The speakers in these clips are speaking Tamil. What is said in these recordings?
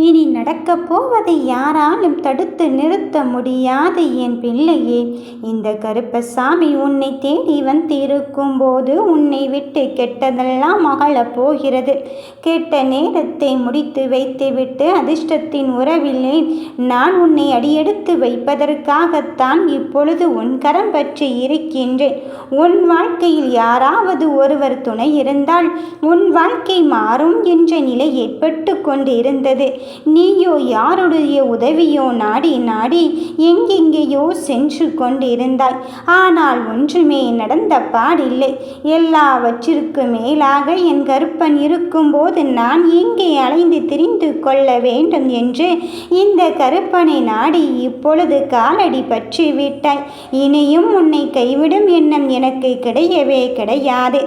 இனி நடக்கப் போவதை யாராலும் தடுத்து நிறுத்த முடியாது என் பிள்ளையே. இந்த கருப்பசாமி உன்னை தேடி வந்திருக்கும் போது உன்னை விட்டு கெட்டதெல்லாம் மகளப் போகிறது. கெட்ட நேரத்தை முடித்து வைத்துவிட்டு அதிர்ஷ்டத்தின் உறவிலே நான் உன்னை அடியெடுத்து வைப்பதற்காகத்தான் இப்பொழுது உன் கரம் பற்றி இருக்கின்றேன். உன் வாழ்க்கையில் யாராவது ஒருவர் துணை இருந்தால் உன் வாழ்க்கை மாறும் என்ற நிலை ஏற்பட்டு கொண்டு இருந்தது நீயோ யாருடைய உதவியோ நாடி நாடி எங்கெங்கேயோ சென்று கொண்டிருந்தாய். ஆனால் ஒன்றுமே நடந்த பாடில்லை. எல்லாவற்றிற்கு மேலாக என் கருப்பன் இருக்கும்போது நான் எங்கே அலைந்து திரிந்து கொள்ள வேண்டும் என்று இந்த கருப்பனை நாடி இப்பொழுது காலடி பற்றி விட்டாய். இனியும் உன்னை கைவிடும் எண்ணம் எனக்கு கிடையவே கிடையாது.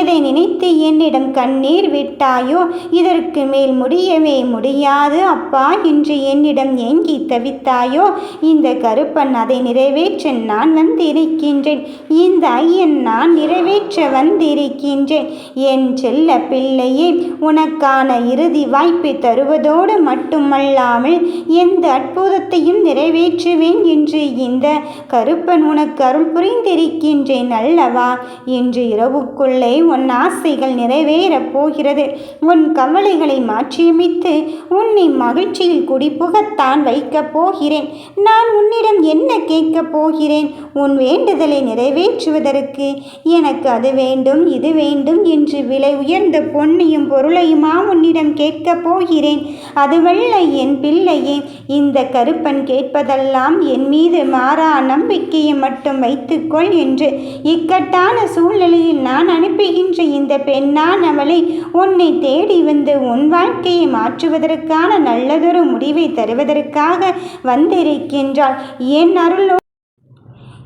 எதை நினைத்து என்னிடம் கண்ணீர் விட்டாயோ? இதற்கு மேல் முடியவே முடியாது அப்பா இன்று என்னிடம் ஏங்கி தவித்தாயோ இந்த கருப்பன் அதை நிறைவேற்ற நான் வந்திருக்கின்றேன். இந்த ஐயன் நான் நிறைவேற்ற வந்திருக்கின்றேன். என் செல்ல பிள்ளையே உனக்கான இறுதி வாய்ப்பை தருவதோடு மட்டுமல்லாமல் எந்த அற்புதத்தையும் நிறைவேற்றுவேன் என்று இந்த கருப்பன் உனக்கு அருள் புரிந்திருக்கின்றேன் அல்லவா? இன்று இரவுக்குள்ளே உன் ஆசைகள் நிறைவேறப் போகிறது. உன் கவலைகளை மாற்றியமைத்து உன் உன்னை மகிழ்ச்சியில் குடிபுகத்தான் வைக்கப் போகிறேன். நான் உன்னிடம் என்ன கேட்கப் போகிறேன்? உன் வேண்டுதலை நிறைவேற்றுவதற்கு எனக்கு அது வேண்டும் இது வேண்டும் என்று விலை உயர்ந்த பொன்னையும் பொருளையுமா உன்னிடம் கேட்கப் போகிறேன்? அதுவல்ல என் பிள்ளையே இந்த கருப்பன் கேட்பதெல்லாம் என் மீது மாறா நம்பிக்கையை மட்டும் வைத்துக்கொள் என்று இக்கட்டான சூழ்நிலையில் நான் அனுப்புகின்ற இந்த பெண்ணானவளை உன்னை தேடி வந்து உன் வாழ்க்கையை மாற்றுவதற்கான நல்லதொரு முடிவை தருவதற்காக வந்திருக்கின்றாள். என் அருளோ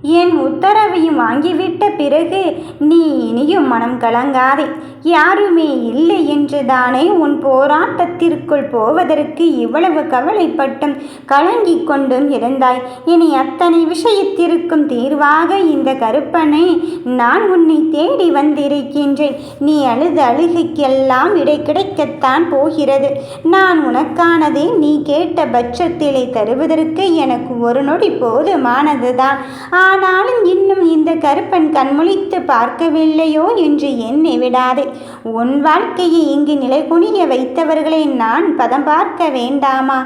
என் உத்தரவையும் வாங்கிவிட்ட பிறகு நீ இனியும் மனம் கலங்காதே. யாருமே இல்லை என்று தானே உன் போராட்டத்திற்குள் போவதற்கு இவ்வளவு கவலைப்பட்டும் கலங்கிக் கொண்டும் இருந்தாய். இனி அத்தனை விஷயத்திற்கும் தீர்வாக இந்த கருப்பனை நான் உன்னை தேடி வந்திருக்கின்றேன். நீ அழுத அழுகைக்கெல்லாம் விடை கிடைக்கத்தான் போகிறது. நான் உனக்கானதை நீ கேட்ட பட்சத்திலே தருவதற்கு எனக்கு ஒரு நொடி போதுமானதுதான். ஆனாலும் இன்னும் இந்த கருப்பன் கண்முழித்து பார்க்கவில்லையோ என்று எண்ணி விடாதே. உன் வாழ்க்கையை இங்கு நிலைகுனிய வைத்தவர்களை நான் பதம் பார்க்க வேண்டாமா?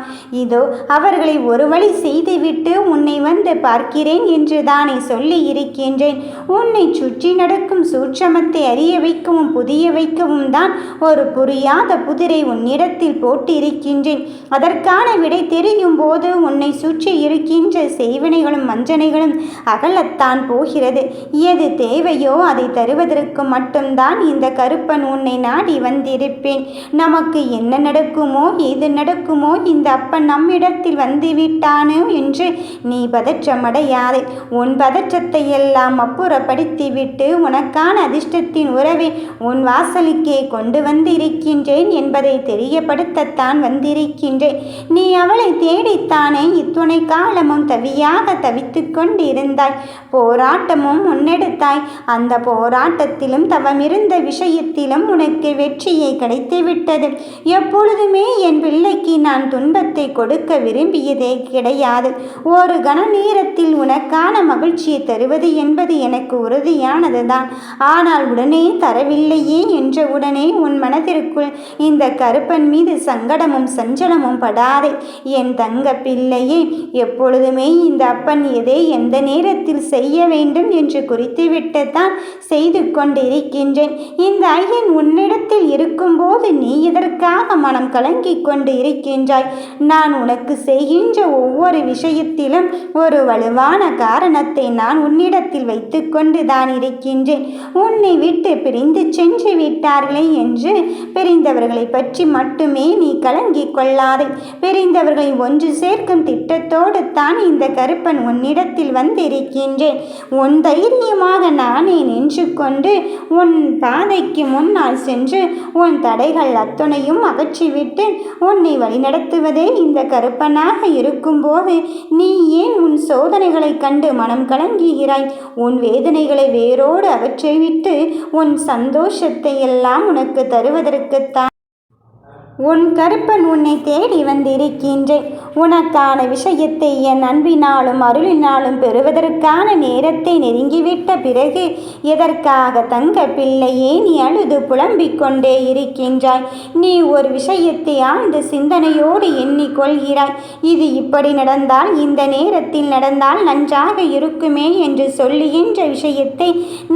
இதோ அவர்களை ஒரு வழி செய்துவிட்டு உன்னை வந்து பார்க்கிறேன் என்று தானே சொல்லி இருக்கின்றேன். உன்னை சுற்றி நடக்கும் சூட்சமத்தை அறிய வைக்கவும் புதிய வைக்கவும் தான் ஒரு புரியாத புதிரை உன்னிடத்தில் போட்டிருக்கின்றேன். அதற்கான விடை தெரியும் போது உன்னை சுற்றி இருக்கின்ற செய்வினைகளும் வஞ்சனைகளும் அகலத்தான் போகிறது. எது தேவையோ அதை தருவதற்கு மட்டும்தான் இந்த கருப்பன் உன்னை நாடி வந்திருப்பேன். நமக்கு என்ன நடக்குமோ எது நடக்குமோ இந்த அப்பன் நம்மிடத்தில் வந்துவிட்டானோ என்று நீ பதற்றமடையாதே. உன் பதற்றத்தை எல்லாம் அப்புறப்படுத்திவிட்டு உனக்கான அதிர்ஷ்டத்தின் உறவை உன் வாசலுக்கே கொண்டு வந்திருக்கின்றேன் என்பதை தெரியப்படுத்தத்தான் வந்திருக்கின்றேன். நீ அவளை தேடித்தானே இத்துணை காலமும் தவியாக தவித்து கொண்டிருந்தாய். போராட்டமும் முன்னெடுத்தாய். அந்த போராட்டத்திலும் தவமிருந்த விஷயத்திலும் உனக்கு வெற்றியை கிடைத்து விட்டது எப்பொழுதுமே என் பிள்ளைக்கு நான் துன்பத்தை கொடுக்க விரும்பியதே கிடையாது. ஒரு கன நேரத்தில் உனக்கான மகிழ்ச்சியை தருவது என்பது எனக்கு உறுதியானதுதான். ஆனால் உடனே தரவில்லையே என்ற உடனே உன் மனதிற்குள் இந்த கருப்பன் மீது சங்கடமும் சஞ்சலமும் படாதே. என் தங்க பிள்ளையே எப்பொழுதுமே இந்த அப்பன் எதே எந்த நேரத்தில் செய்ய வேண்டும் என்று குறித்துவிட்டுத்தான் செய்து கொண்டிருக்கின்றேன். இந்த ஐயன் உன்னிடத்தில் இருக்கும்போது நீ இதற்காக மனம் கலங்கிக் கொண்டு இருக்கின்றாய் நான் உனக்கு செய்கின்ற ஒவ்வொரு விஷயத்திலும் ஒரு வலுவான காரணத்தை நான் உன்னிடத்தில் வைத்துக்கொண்டு தான் இருக்கின்றேன். உன்னை விட்டு பிரிந்து சென்று விட்டார்களே என்று பிரிந்தவர்களை பற்றி மட்டுமே நீ கலங்கிக் கொள்ளாதே. பிரிந்தவர்களை ஒன்று சேர்க்கும் திட்டத்தோடு தான் இந்த கருப்பன் உன்னிடத்தில் இருக்கின்றேன் உன் தைரியமாக நானே நின்று கொண்டு உன் பாதைக்கு முன்னால் சென்று உன் தடைகள் அத்துணையும் அகற்றிவிட்டு உன்னை வழிநடத்துவதே இந்த கருப்பனாக இருக்கும்போது நீ ஏன் உன் சோதனைகளை கண்டு மனம் கலங்குகிறாய்? உன் வேதனைகளை வேரோடு அகற்றிவிட்டு உன் சந்தோஷத்தை எல்லாம் உனக்கு தருவதற்குத்தான் உன் கருப்பன் உன்னை தேடி வந்திருக்கின்றேன். உனக்கான விஷயத்தை என் அன்பினாலும் அருளினாலும் பெறுவதற்கான நேரத்தை நெருங்கிவிட்ட பிறகு எதற்காக தங்க பிள்ளையே நீ அழுது புலம்பிக் கொண்டே இருக்கின்றாய்? நீ ஒரு விஷயத்தை ஆழ்ந்த சிந்தனையோடு எண்ணிக்கொள்கிறாய். இது இப்படி நடந்தால் இந்த நேரத்தில் நடந்தால் நன்றாக இருக்குமே என்று சொல்லுகின்ற விஷயத்தை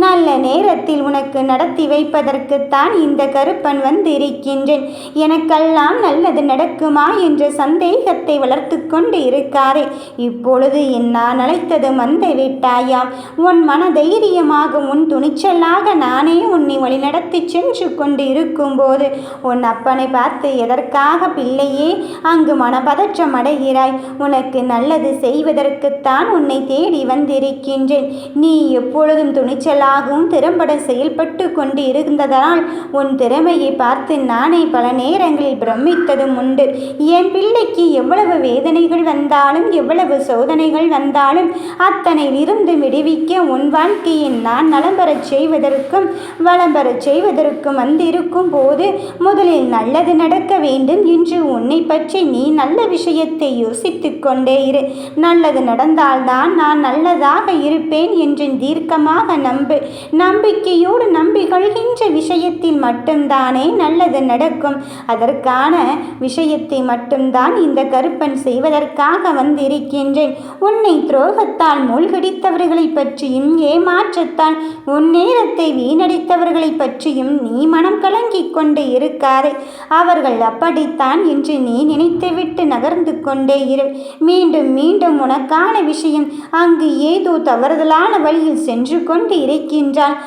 நல்ல நேரத்தில் உனக்கு நடத்தி வைப்பதற்குத்தான் இந்த கருப்பன் வந்து இருக்கின்றேன் எனக்கு நமக்கெல்லாம் நல்லது நடக்குமா என்ற சந்தேகத்தை வளர்த்து கொண்டு இருக்காரே இப்பொழுது நான் அழைத்தது மந்த விட்டாயாம் உன் மன தைரியமாக உன் துணிச்சலாக நானே உன்னை வழிநடத்தி சென்று கொண்டு இருக்கும்போது உன் அப்பனை பார்த்து எதற்காக பிள்ளையே அங்கு மனபதற்றம் அடைகிறாய்? உனக்கு நல்லது செய்வதற்குத்தான் உன்னை தேடி வந்திருக்கின்றேன். நீ எப்பொழுதும் துணிச்சலாகவும் திறம்பட செயல்பட்டு கொண்டு இருந்ததனால் உன் திறமையை பார்த்து நானே பல நேரங்கள் நேரங்களில் பிரமித்ததும் உண்டு. என் பிள்ளைக்கு எவ்வளவு வேதனைகள் வந்தாலும் எவ்வளவு சோதனைகள் வந்தாலும் அத்தனை இருந்து விடுவிக்க உன் வாழ்க்கையை நான் நலம் பெறச் செய்வதற்கும் வளம் பெறச் செய்வதற்கும் வந்திருக்கும் போது முதலில் நல்லது நடக்க வேண்டும். என்று உன்னை பற்றி நீ நல்ல விஷயத்தை யோசித்து கொண்டே இரு. நல்லது நடந்தால்தான் நான் நல்லதாக இருப்பேன் என்று தீர்க்கமாக நம்பு. நம்பிக்கையோடு நம்பிக்கொள்கின்ற விஷயத்தில் மட்டும்தானே நல்லது நடக்கும். அதற்கு அதற்கான விஷயத்தை மட்டும்தான் இந்த கருப்பன் செய்வதற்காக வந்திருக்கின்றேன். உன்னை துரோகத்தால் மூழ்கடித்தவர்களை பற்றியும் ஏமாற்றத்தால் உன் நேரத்தை வீணடித்தவர்களை பற்றியும் நீ மனம் கலங்கிக் கொண்டு இருக்காதே. அவர்கள் அப்படித்தான் என்று நீ நினைத்துவிட்டு நகர்ந்து கொண்டே இரு. மீண்டும் மீண்டும் உனக்கான விஷயம் அங்கு ஏதோ தவறுதலான வழியில் சென்று கொண்டு இருக்கின்றாள்.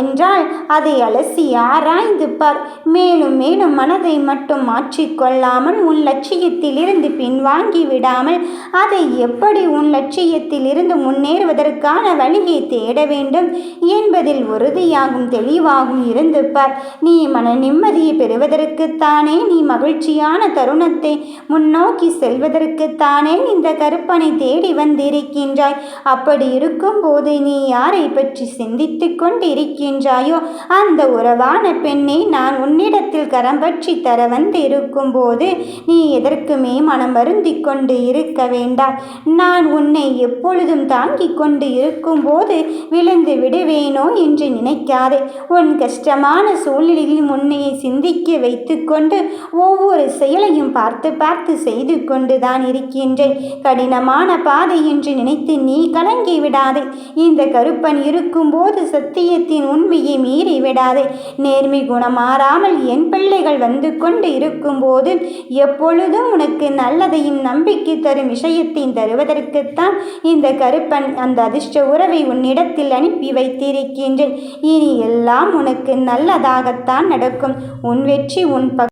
என்றால் அதை அலசி ஆராய்ந்து பார். மேலும் மேலும் மனதை மட்டும் மட்டும் மாற்றிக்கொள்ளாமல் உன் லட்சியத்திலிருந்து பின்வாங்கி விடாமல் அதை எப்படி உன் லட்சியத்திலிருந்து முன்னேறுவதற்கான வழியை தேட வேண்டும் என்பதில் உறுதியாகும் தெளிவாகும் இருந்து பார். நீ மன நிம்மதியை பெறுவதற்குத்தானே நீ மகிழ்ச்சியான தருணத்தை முன்னோக்கி செல்வதற்குத்தானே இந்த கருப்பனை தேடி வந்திருக்கின்றாய். அப்படி இருக்கும்போது நீ யாரை பற்றி சிந்தித்துக் கொண்டிருக்கின்றாயோ அந்த உறவான பெண்ணை நான் உன்னிடத்தில் கரம் பற்றி தர வந்து இருக்கும்போது நீ எதற்குமே மனம் வருந்தி கொண்டு இருக்க வேண்டாம். நான் உன்னை எப்பொழுதும் தாங்கிக் கொண்டு இருக்கும்போது விழுந்து விடுவேனோ என்று நினைக்காதே. உன் கஷ்டமான சூழ்நிலையில் உன்னையை சிந்திக்க வைத்துக்கொண்டு ஒவ்வொரு செயலையும் பார்த்து பார்த்து செய்து கொண்டு தான் இருக்கின்றேன். கடினமான பாதை என்று நினைத்து நீ கலங்கி விடாதே. இந்த கருப்பன் இருக்கும்போது சத்தியத்தின் உண்மையை மீறி விடாதே நேர்மை குணம் மாறாமல் என் பிள்ளைகள் வந்து கொண்டு கொண்டு இருக்கும்போது எப்பொழுதும் உனக்கு நல்லதையும் நம்பிக்கை தரும் விஷயத்தையும் தருவதற்குத்தான் இந்த கருப்பன் அந்த அதிர்ஷ்ட உறவை உன்னிடத்தில் அனுப்பி வைத்திருக்கின்றேன். இனி எல்லாம் உனக்கு நல்லதாகத்தான் நடக்கும். உன் வெற்றி உன் பக்